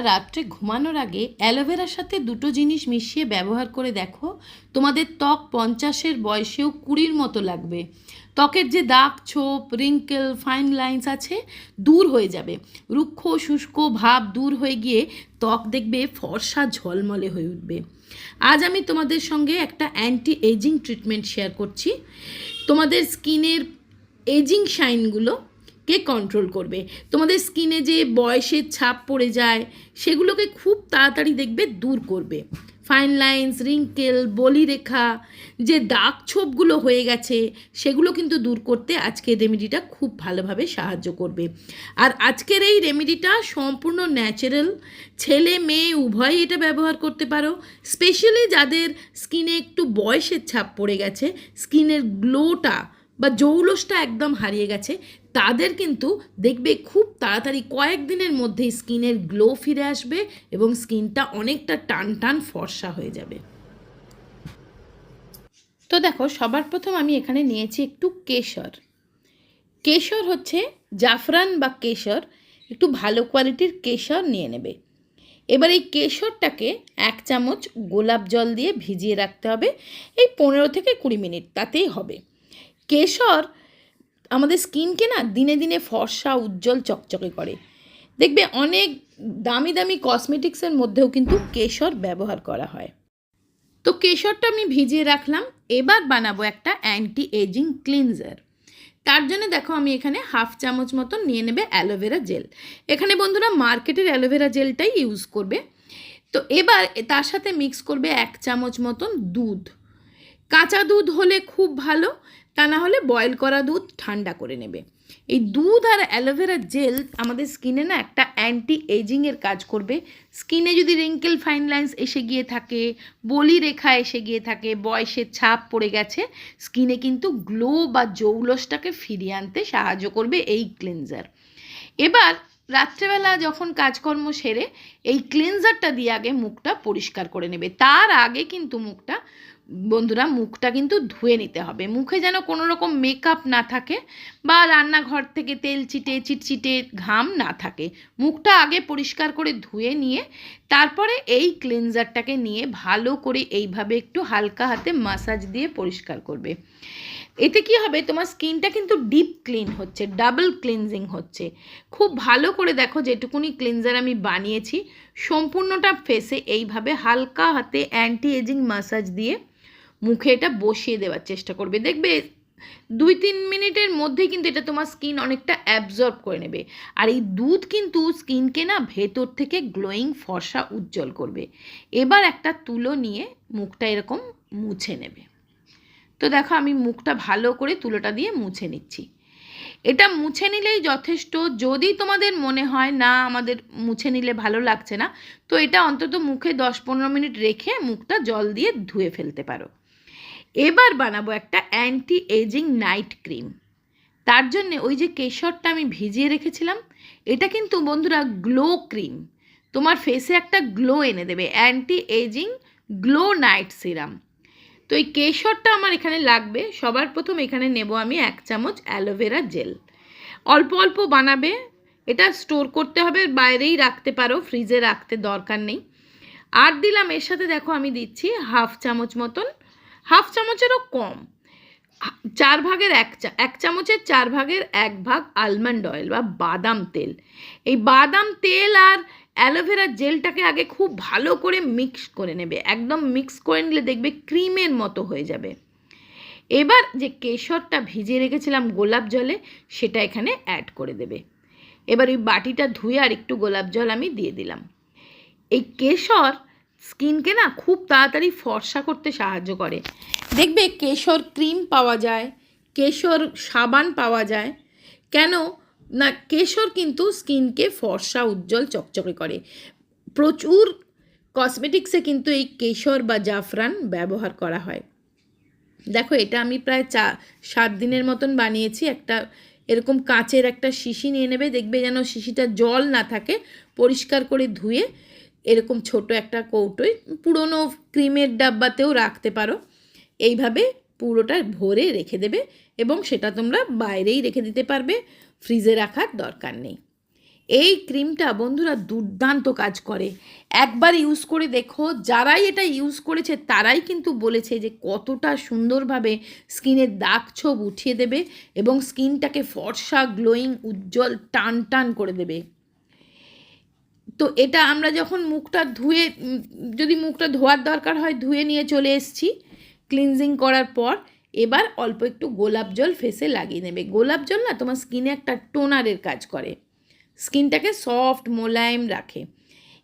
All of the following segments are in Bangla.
রাত্রে ঘুমানোর আগে অ্যালোভেরার সাথে দুটো জিনিস মিশিয়ে ব্যবহার করে দেখো। তোমাদের ত্বক পঞ্চাশের বয়সেও কুড়ির মতো লাগবে। ত্বকের যে দাগ, ছোপ রিঙ্কেল ফাইন লাইন্স আছে, দূর হয়ে যাবে। রুক্ষ, শুষ্ক ভাব দূর হয়ে গিয়ে ত্বক দেখবে ফর্সা ঝলমলে হয়ে উঠবে। আজ আমি তোমাদের সঙ্গে একটা অ্যান্টি এজিং ট্রিটমেন্ট শেয়ার করছি। তোমাদের স্কিনের এজিং শাইনগুলো কে কন্ট্রোল করবে? তোমাদের স্কিনে যে বয়সের ছাপ পড়ে যায়, সেগুলোকে খুব তাড়াতাড়ি দেখবে, দূর করবে। ফাইন লাইন্স রিঙ্কেল বলিরেখা, যে দাগ ছোপগুলো হয়ে গেছে, সেগুলো কিন্তু দূর করতে আজকের রেমেডিটা খুব ভালোভাবে সাহায্য করবে। আর আজকের এই রেমেডিটা সম্পূর্ণ ন্যাচারাল ছেলে, মেয়ে, উভয়ই এটা ব্যবহার করতে পারো। স্পেশালি যাদের স্কিনে একটু বয়সের ছাপ পড়ে গেছে স্কিনের গ্লোটা বা জৌলসটা একদম হারিয়ে গেছে তাদের কিন্তু দেখবে খুব তাড়াতাড়ি কয়েকদিনের মধ্যেই স্কিনের গ্লো ফিরে আসবে এবং স্কিনটা অনেকটা টান টান ফর্সা হয়ে যাবে। তো দেখো, সবার প্রথম আমি এখানে নিয়েছি একটু কেশর। কেশর হচ্ছে জাফরান বা কেশর, একটু ভালো কোয়ালিটির কেশর নিয়ে নেবে। এবার এই কেশরটাকে এক চামচ গোলাপ জল দিয়ে ভিজিয়ে রাখতে হবে। এই পনেরো থেকে কুড়ি মিনিট তাতেই হবে। কেশর আমাদের স্কিনকে না দিনে দিনে ফর্সা, উজ্জ্বল, চকচকে করে। দেখবে অনেক দামি দামি কসমেটিক্সের মধ্যেও কিন্তু কেশর ব্যবহার করা হয়। তো কেশরটা আমি ভিজিয়ে রাখলাম। এবার বানাবো একটা অ্যান্টি এজিং ক্লিনজার তার জন্য দেখো আমি এখানে হাফ চামচ মতন নিয়ে নেবে অ্যালোভেরা জেল এখানে বন্ধুরা মার্কেটের অ্যালোভেরা জেলটাই ইউজ করবে। তো এবার তার সাথে মিক্স করবে এক চামচ মতন দুধ। কাঁচা দুধ হলে খুব ভালো। তা না হলে বয়েল করা দুধ ঠান্ডা করে নেবে। এই দুধ আর অ্যালোভেরা জেল আমাদের স্কিনে না একটা অ্যান্টি এজিংয়ের কাজ করবে। স্কিনে যদি রিঙ্কেল ফাইন লাইন্স এসে গিয়ে থাকে, বলি রেখা এসে গিয়ে থাকে, বয়সের ছাপ পড়ে গেছে স্কিনে কিন্তু গ্লো বা জৌলসটাকে ফিরিয়ে আনতে সাহায্য করবে এই ক্লিনজার এবার রাত্রেবেলা যখন কাজকর্ম সেরে এই ক্লিনজারটা দিয়ে আগে মুখটা পরিষ্কার করে নেবে। তার আগে কিন্তু মুখটা বন্ধুরা, মুখটা কিন্তু ধুয়ে নিতে হবে। মুখে যেন কোনো রকম মেকআপ না থাকে বা রান্নাঘর থেকে তেল চিটে চিটচিটে ঘাম না থাকে। মুখটা আগে পরিষ্কার করে ধুয়ে নিয়ে, তারপরে এই ক্লিনজারটাকে নিয়ে ভালো করে এইভাবে একটু হালকা হাতে মাসাজ দিয়ে পরিষ্কার করবে। এতে কি হবে? তোমার স্কিনটা কিন্তু ডিপ ক্লিন হচ্ছে ডাবল ক্লিনজিং হচ্ছে। খুব ভালো করে দেখো যেটুকুনি ক্লিনজার আমি বানিয়েছি, সম্পূর্ণটা ফেসে এইভাবে হালকা হাতে অ্যান্টি এজিং মাসাজ দিয়ে মুখে এটা বসিয়ে দেওয়ার চেষ্টা করবে। দেখবে দুই তিন মিনিটের মধ্যেই কিন্তু এটা তোমার স্কিন অনেকটা অ্যাবজর্ব করে নেবে। আর এই দুধ কিন্তু স্কিনকে না ভেতর থেকে গ্লোয়িং ফর্সা উজ্জ্বল করবে। এবার একটা তুলো নিয়ে মুখটা এরকম মুছে নেবে। তো দেখো আমি মুখটা ভালো করে তুলোটা দিয়ে মুছে নিচ্ছি। এটা মুছে নিলেই যথেষ্ট। যদি তোমাদের মনে হয়, না, আমাদের মুছে নিলে ভালো লাগছে না, তো এটা অন্তত মুখে দশ পনেরো মিনিট রেখে মুখটা জল দিয়ে ধুয়ে ফেলতে পারো। এবার বানাবো একটা অ্যান্টি এজিং নাইট ক্রিম তার জন্যে ওই যে কেশরটা আমি ভিজিয়ে রেখেছিলাম, এটা কিন্তু বন্ধুরা গ্লো ক্রিম তোমার ফেসে একটা গ্লো এনে দেবে anti aging glow night serum তো এই কেশরটা আমার এখানে লাগবে, সবার প্রথম এখানে নেব আমি এক চামচ অ্যালোভেরা জেল অল্প অল্প বানাবে, এটা স্টোর করতে হবে, বাইরেই রাখতে পারো ফ্রিজে রাখতে দরকার নেই। আর দিলাম, এর সাথে দেখো আমি দিচ্ছি হাফ চামচ মতন হাফ চামচেরও কম। চার ভাগের এক চা, এক চামচের চার ভাগের এক ভাগ আলমন্ড অয়েল বা বাদাম তেল। এই বাদাম তেল আর অ্যালোভেরা জেলটাকে আগে খুব ভালো করে মিক্স করে নেবে। একদম মিক্স করে নিলে দেখবে ক্রিমের মতো হয়ে যাবে। এবার যে কেশরটা ভিজিয়ে রেখেছিলাম গোলাপ জলে, সেটা এখানে অ্যাড করে দেবে। এবার ওই বাটিটা ধুয়ে আর একটু গোলাপ জল আমি দিয়ে দিলাম। এই কেশর স্কিনকে না খুব তাড়াতাড়ি ফর্সা করতে সাহায্য করে। দেখবে কেশর ক্রিম পাওয়া যায়, কেশর সাবান পাওয়া যায়। কেন? না, কেশর কিন্তু স্কিনকে ফর্সা, উজ্জ্বল, চকচকে করে। প্রচুর কসমেটিক্সে কিন্তু এই কেশর বা জাফরান ব্যবহার করা হয়। দেখো, এটা আমি প্রায় চা, সাত দিনের মতন বানিয়েছি। একটা এরকম কাঁচের একটা শিশি নিয়ে নেবে। দেখবে যেন শিশিটা জল না থাকে, পরিষ্কার করে ধুয়ে এরকম ছোট একটা কৌটোয় পুরনো ক্রিমের ডাব্বাতেও রাখতে পারো। এইভাবে পুরোটা ভরে রেখে দেবে এবং সেটা তোমরা বাইরেই রেখে দিতে পারবে, ফ্রিজে রাখার দরকার নেই। এই ক্রিমটা বন্ধুরা দুর্দান্ত কাজ করে। একবার ইউজ করে দেখো, যারাই এটা ইউজ করেছে তারাই কিন্তু বলেছে যে কতটা সুন্দরভাবে স্কিনের দাগ ছোপ উঠিয়ে দেবে এবং স্কিনটাকে ফর্সা, গ্লোয়িং, উজ্জ্বল টান টান করে দেবে। তো এটা আমরা যখন মুখটা ধুয়ে যদি মুখটা ধোয়ার দরকার হয়, ধুয়ে নিয়ে চলে এসেছি ক্লিনজিং করার পর, এবার অল্প একটু গোলাপ জল ফেসে লাগিয়ে নেবে। গোলাপ জল না তোমার স্কিনে একটা টোনারের কাজ করে। স্কিনটাকে সফট মোলায়েম রাখে।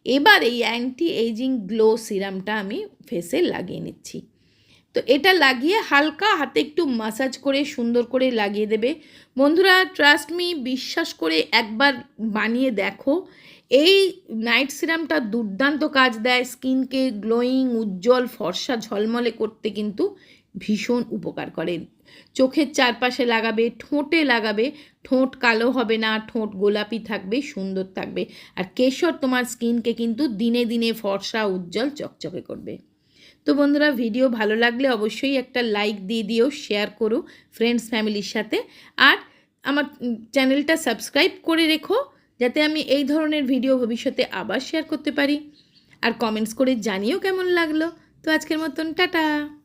এবার এই অ্যান্টি এইজিং গ্লো সিরামটা আমি ফেসে লাগিয়ে নিচ্ছি। তো এটা লাগিয়ে হালকা হাতে একটু মাসাজ করে, সুন্দর করে লাগিয়ে দেবে। বন্ধুরা ট্রাস্ট মি বিশ্বাস করে একবার বানিয়ে দেখো। এই নাইট সিরামটা দুর্দান্ত কাজ দেয় স্কিনকে গ্লোয়িং উজ্জ্বল, ফর্সা, ঝলমলে করতে কিন্তু ভীষণ উপকার করে। চোখের চারপাশে লাগাবে, ঠোঁটে লাগাবে, ঠোঁট কালো হবে না, ঠোঁট গোলাপি থাকবে, সুন্দর থাকবে। আর কেশর তোমার স্কিনকে কিন্তু দিনে দিনে ফর্সা, উজ্জ্বল, চকচকে করবে। তো বন্ধুরা ভিডিও ভালো লাগলে অবশ্যই একটা লাইক দিয়ে দিও শেয়ার করো ফ্রেন্ডস ফ্যামিলির সাথে। আর আমার চ্যানেলটা সাবস্ক্রাইব করে রেখো। যাতে আমি এই ধরনের ভিডিও ভবিষ্যতে আবার শেয়ার করতে পারি। আর কমেন্টস করে জানিও কেমন লাগল। তো আজকের মতন, টাটা!